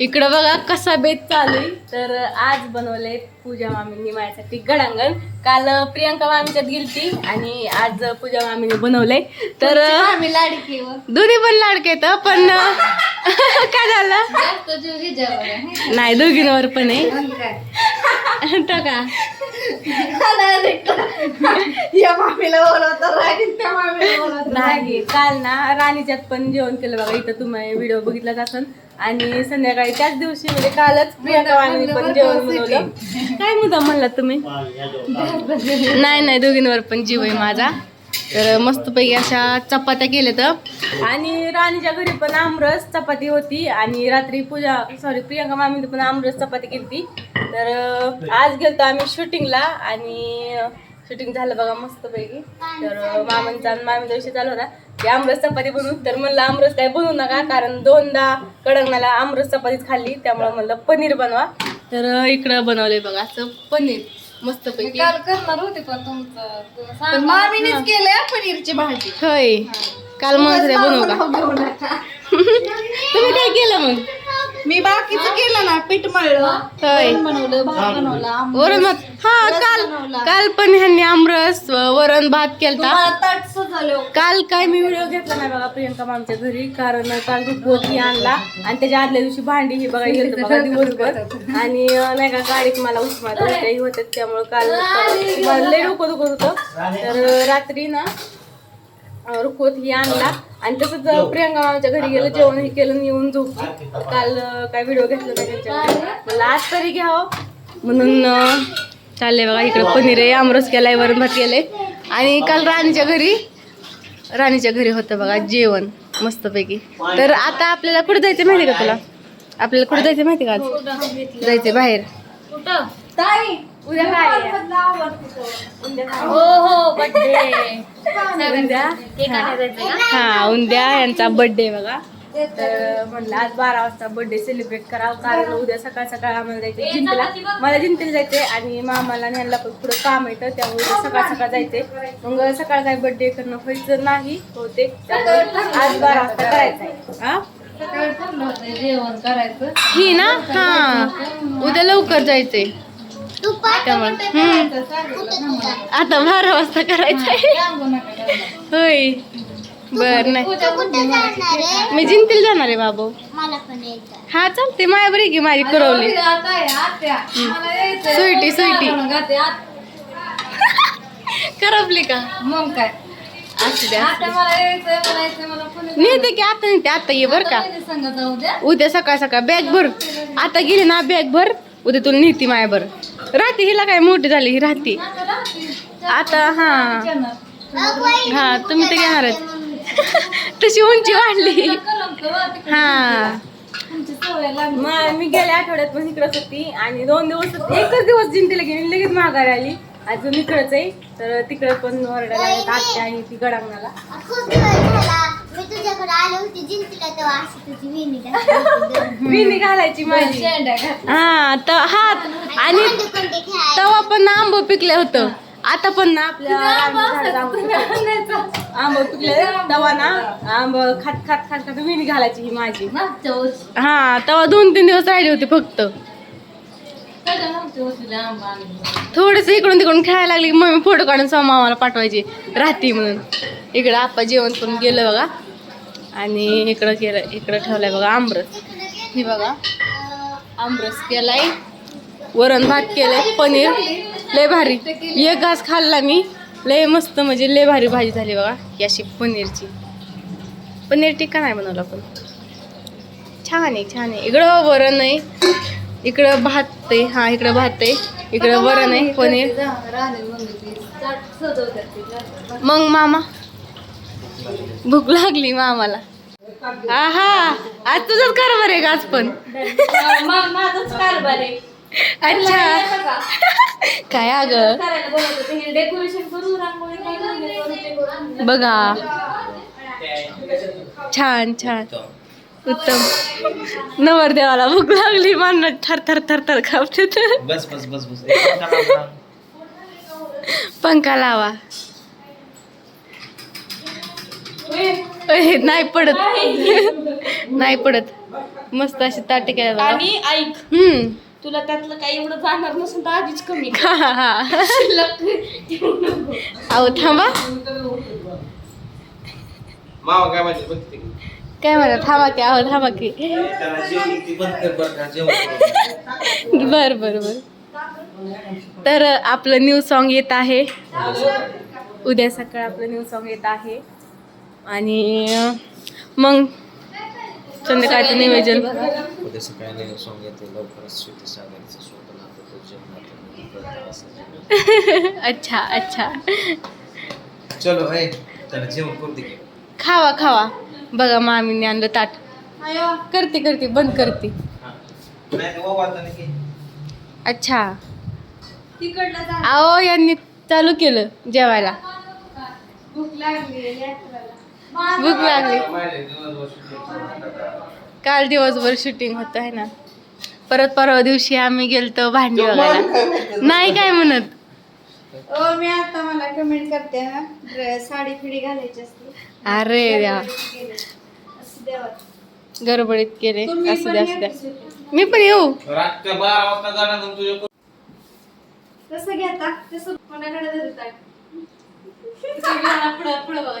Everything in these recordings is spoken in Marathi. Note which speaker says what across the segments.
Speaker 1: इकडं बघा कसा बेत चालू तर आज बनवले पूजा मामींनी माझ्यासाठी गडांगण. काल प्रियंका मामीच्यात गेलती आणि आज पूजा मामीने बनवलंय तर
Speaker 2: आम्ही लाडकी
Speaker 1: दोन्ही पण लाडके आहेत पण काय झालं. नाही दोघींवर पण आहे. टाका
Speaker 2: या मामीला बोलवतो
Speaker 1: नाही काल ना राणीच्यात पण जेवण केलं बघा. इथं तुम्ही व्हिडिओ बघितलाच असन आणि संध्याकाळी त्याच दिवशी म्हणजे कालच प्रियंका पण जेवण बनवलं. काय मुद्दा म्हणला तुम्ही? नाही नाही दोघींवर पण जीव आहे माझा. तर मस्तपैकी अशा चपात्या केल्या तर आणि राणीच्या घरी पण आमरस चपाती होती आणि रात्री पूजा सॉरी प्रियंका मामीने पण आमरस चपाती केली तर आज गेलतो आम्ही शूटिंगला आणि शूटिंग झालं बघा मस्तपैकी. तर मामांचा आणि मामीचा विषय चालू होता. की आमरस चपाती बनवू. तर म्हणलं आमरस काय बनवू नका कारण दोनदा कडंगणाला आमरस चपातीच खाल्ली. त्यामुळे म्हणलं पनीर बनवा. तर इकडं बनवलंय बघा असं पनीर
Speaker 2: मी
Speaker 1: मस्तपैकी
Speaker 2: काल करणार होते पण तुमचं मामीनेच केलंय पनीरची भाजी.
Speaker 1: होय. काल होत्या बनवू का. तुम्ही काय केलं मग?
Speaker 2: मी बाकीचं केलं ना पीठ मळलं.
Speaker 1: होय.
Speaker 2: वरण बनवलं भात बनवला आंबट
Speaker 1: वरण भात. हा काल
Speaker 2: बनवला.
Speaker 1: काल पण ह्यांनी आमरस वरण भात केलता.
Speaker 2: तुम्हाला ताट सजवलं
Speaker 1: काल काय मी व्हिडिओ घेतला नाही बघा प्रियंका मामच्या घरी कारण काल रुपवती आणला. आणि त्याच्या आदल्या दिवशी भांडी ही बघा गेलं बघा दिवसभर. आणि अं, नाही का गाडीत मला उलट्याही होत्या त्यामुळे काल मला लय डोकं दुखत होतं. तर अं, रात्री ना रुखवत ही आणला. आणि तसंच प्रियंका मामाच्या घरी गेलं जेवण हे केलं येऊन झोपली. काल काय व्हिडिओ घेतला नाही मला आज तरी घ्यावं म्हणून अं, चाललंय बघा इकडे पनीर आहे आमरस केलाय वरण भात केलंय. आणि काल राणीच्या घरी राणीच्या घरी होतं बघा जेवण मस्तपैकी. तर आता आपल्याला कुठे जायचं माहिती का तुला? आपल्याला कुठे जायचं माहिती का आज? जायचं बाहेर. उद्या काय?
Speaker 2: हो हो बर्थडे
Speaker 1: हा. उद्या यांचा बर्थडे बघा. तर म्हणलं आज बारा वाजता बर्थडे सेलिब्रेट करावं कारण उद्या सकाळ सकाळ आम्हाला जायचं जिंतीला मला जिंतीला जायचंय आणि मामाला यांना पण पुढं काम येतं त्यामुळे उद्या सकाळ सकाळ जायचंय. मग सकाळ काय बर्थडे करणं व्हायचं नाही होते. आज बारा वाजता करायचं आहे हा?
Speaker 2: सकाळी ठरलं होतं जेवण करायचं.
Speaker 1: ही ना? हा. उद्या लवकर जायचंय. त्यामुळे. आता बारा वाजता
Speaker 2: त्यांना.
Speaker 1: होय. बर नाही. मी जिंतील जाणार आहे बाबू. हा चालते माया बरी की माझी करवली. स्वीटी, स्वीटी. करपली का?
Speaker 2: मग काय?
Speaker 1: नेते की आता नेते आता ये बर का. उद्या सकाळ सकाळ बॅग भर. आता गेली ना बॅग भर. उद्या तुला नेती माया भर राहते हिला काय मोठी झाली ही राहते.
Speaker 2: आता
Speaker 1: हा. हा तुम्ही तर घेणारच. तशी उंची वाढली. हा. मग मी गेल्या आठवड्यात पण इकडंच होती आणि दोन दिवस एकच दिवस जिंतीला गेली लगेच माघारी आली. अजून इकडंच आहे. तर तिकडं पण ओरडायला लागल्यात आत्या आणि ती गडांगणाला.
Speaker 3: मी तुझ्याकडे आले होते जिंतीला तेव्हा अशी तुझी विणी घातली.
Speaker 1: विणी घालायची माझी. हा तर हात आणि
Speaker 3: कोणते
Speaker 1: तेव्हा पण ना आंब पिकलं होतं. आता पण ना आपल्या आंब पिकले. तेव्हा ना आंब खात खात खात खात विणी घालायची ही माझी. हा तेव्हा दोन तीन दिवस राहिले होते फक्त. थोडस इकडून तिकडून खेळायला लागली की मम्मी फोटो काढून सो मामाला पाठवायची राहती म्हणून. इकडं आप्पा जेवण पण गेलं बघा. आणि इकडं केलं इकडं ठेवलंय बघा आमरस. ही बघा. आमरस केलाय. वरण भात केलंय पनीर. लय भारी. एक घास खाल्ला मी. लय मस्त म्हणजे लय भारी भाजी झाली बघा ही अशी पनीरची. पनीर टिक्का नाही बनवला पण. छान आहे छान आहे. इकडं वरण आहे. इकडं भात आहे. हा इकडं भात आहे. इकडं वरण आहे पनीर. मग मामा? भूक लागली मामाला आहा आज तुझंच कारभार आहे का आज पण?
Speaker 2: मा- माझंच कारभार आहे.
Speaker 1: अच्छा. काय अग?
Speaker 2: करायला बोलत होते? हे डेकोरेशन करू रांगोळी काढू, हे करू, ते करू.
Speaker 1: बघा. छान छान. उत्तम. नवरदेवाला भूक लागली मान थर थर थर थर कापते
Speaker 4: बस बस बस बस. एक पंखा लाव ना.
Speaker 1: पंखा लावा ओय, नाही पडत. नाही. पडत. मस्त अशी ताटे
Speaker 2: आणि ऐक.
Speaker 1: हम्म.
Speaker 2: तुला त्यातलं काही एवढं जाणार नसेल तर आधीच कमी
Speaker 1: हा, हा. अहो थांबा.
Speaker 4: मावा काय माहिती बघ ते.
Speaker 1: काय म्हणा? थांबा की अहो थांबा की.
Speaker 4: त्याला जेवण ती बंद कर बरं का जेवण करू.
Speaker 1: बर बर. बर तर आपलं न्यू सॉन्ग येत आहे. उद्या सकाळ आपलं न्यू सॉन्ग येत आहे. आणि मग संध्याकाळचं नियोजन. अच्छा अच्छा.
Speaker 4: चलो.
Speaker 1: खावा खावा. बघा मामीने आणलं ताट. करते करते. बंद करते. अच्छा. अहो यांनी चालू केलं जेवायला.
Speaker 2: भूक लागली.
Speaker 1: भूक लागली. काल दिवसभर शूटिंग होतं आहे ना? परत परवा दिवशी आम्ही गेलतो भांडी बघायला नाही काय म्हणत?
Speaker 2: ओ मी आता मला कमेंट करते हा. साडी फिडी घालायची असते
Speaker 1: अरे
Speaker 2: देवात
Speaker 1: गडबडीत केले
Speaker 2: तुम्ही
Speaker 1: असू द्या असू द्या. मी पण येऊ.
Speaker 2: तसं घेता तसं कोणाकडे धरताय? पुढं पुढं बघा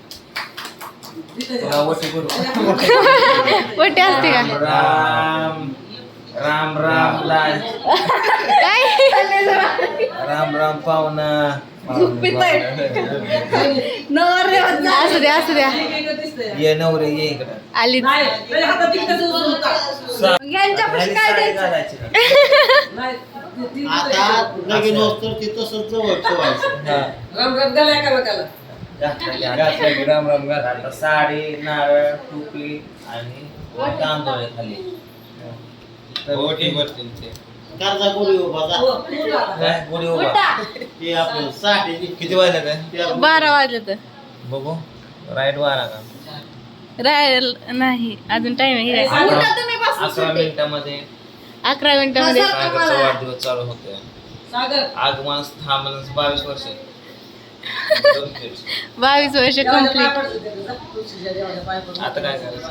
Speaker 4: वटी
Speaker 1: असते का?
Speaker 4: राम राम राम लाल.
Speaker 1: काय?
Speaker 4: राम राम पाहुणा.
Speaker 1: असू द्या असू द्या.
Speaker 4: ये नवरे ये इकडं.
Speaker 1: आली.
Speaker 2: यांच्यापाशी काय द्यायचं.
Speaker 5: आता लगीन होतं ते तसंच जवळ ठेवायचं.
Speaker 4: घातलं घातलं राम राम. आता साडी नारळ टोपी आणि तांदूळ खाली. तर वटी भरतील ते.
Speaker 5: कर्जा कोणी उभा जा.
Speaker 4: काय कोणी उभा.
Speaker 5: ते आपलं साठी
Speaker 4: किती वाजलं काय
Speaker 1: बारा वाजले तर.
Speaker 4: बघू. राईट बारा का?
Speaker 1: राहील नाही अजून टाइम आहे.
Speaker 4: अकरा. मिनिटामध्ये
Speaker 1: अकरा मिनिटामध्ये.
Speaker 4: वाढदिवस चालू होतोय. आगमन थांबलं बावीस वर्ष.
Speaker 1: बावीस वर्ष कंप्लीट
Speaker 4: आता काय करायचं?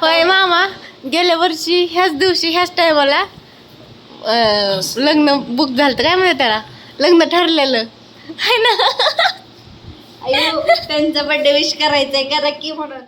Speaker 1: होय मामा गेल्या वर्षी ह्याच दिवशी ह्याच टायमाला लग्न बुक झालं काय म्हणतात त्याला? लग्न ठरलेलं. आहे ना?
Speaker 2: अयो त्यांचा बर्थडे विश करायचंय करा की म्हणून.